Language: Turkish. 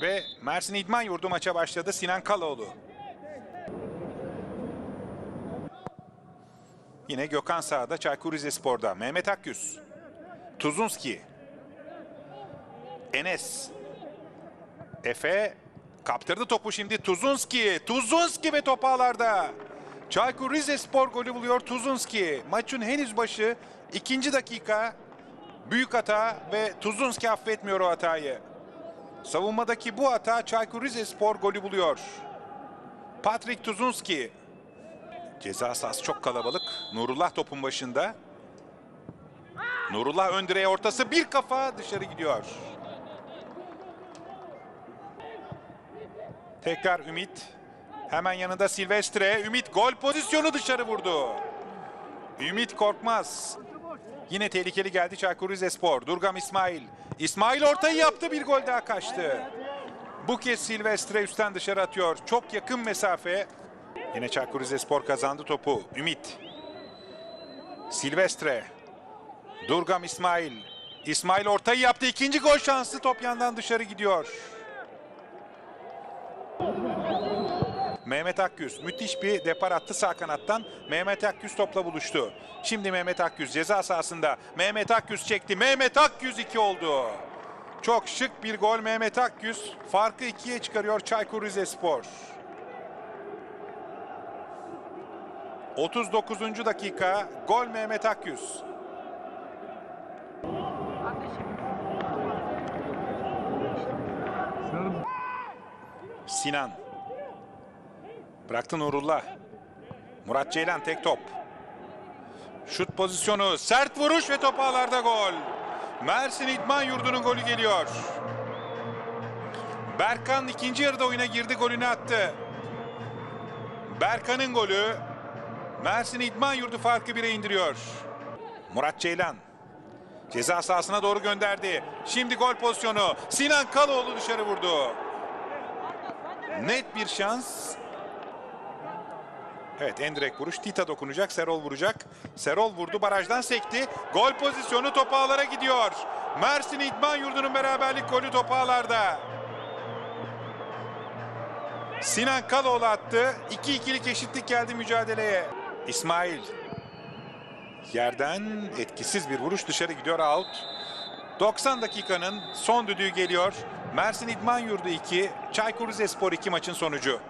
Ve Mersin İdman Yurdu maça başladı Sinan Kalaoğlu. Yine Gökhan sahada Çaykur Rizespor'da. Mehmet Akgüz. Tuzunski. Enes. Efe kaptırdı topu şimdi Tuzunski. Tuzunski ve top ağlarda. Çaykur Rizespor golü buluyor Tuzunski. Maçın henüz başı ikinci dakika. Büyük hata ve Tuzunski affetmiyor o hatayı. Savunmadaki bu hata Çaykur Rizespor golü buluyor. Patrick Tuzunski. Ceza sahası çok kalabalık. Nurullah topun başında. Nurullah ön direğe ortası bir kafa dışarı gidiyor. Tekrar Ümit. Hemen yanında Silvestre. Ümit gol pozisyonu dışarı vurdu. Ümit Korkmaz. Yine tehlikeli geldi Çaykur Rizespor. Durgam İsmail. İsmail ortayı yaptı bir gol daha kaçtı. Bu kez Silvestre üstten dışarı atıyor. Çok yakın mesafe. Yine Çaykur Rizespor kazandı topu. Ümit. Silvestre. Durgam İsmail. İsmail ortayı yaptı. İkinci gol şansı top yandan dışarı gidiyor. Mehmet Akgüz müthiş bir depar attı sağ kanattan. Mehmet Akgüz topla buluştu. Şimdi Mehmet Akgüz ceza sahasında. Mehmet Akgüz çekti. Mehmet Akgüz 2 oldu. Çok şık bir gol Mehmet Akgüz. Farkı ikiye çıkarıyor Çaykur Rizespor. 39. dakika gol Mehmet Akgüz. Sinan. Bıraktı Nurullah. Murat Ceylan tek top. Şut pozisyonu, sert vuruş ve top ağlarda gol. Mersin İdman Yurdu'nun golü geliyor. Berkan ikinci yarıda oyuna girdi, golünü attı. Berkan'ın golü Mersin İdman Yurdu farkı bire indiriyor. Murat Ceylan ceza sahasına doğru gönderdi. Şimdi gol pozisyonu. Sinan Kaloğlu dışarı vurdu. Net bir şans. Evet endirek vuruş. Tita dokunacak. Serol vuracak. Serol vurdu. Barajdan sekti. Gol pozisyonu top ağlara gidiyor. Mersin İdman Yurdu'nun beraberlik golü top ağlarda. Sinan Kaloğlu attı. 2-2'lik eşitlik geldi mücadeleye. İsmail. Yerden etkisiz bir vuruş dışarı gidiyor out. 90 dakikanın son düdüğü geliyor. Mersin İdman Yurdu 2, Çaykur Rizespor 2 maçın sonucu.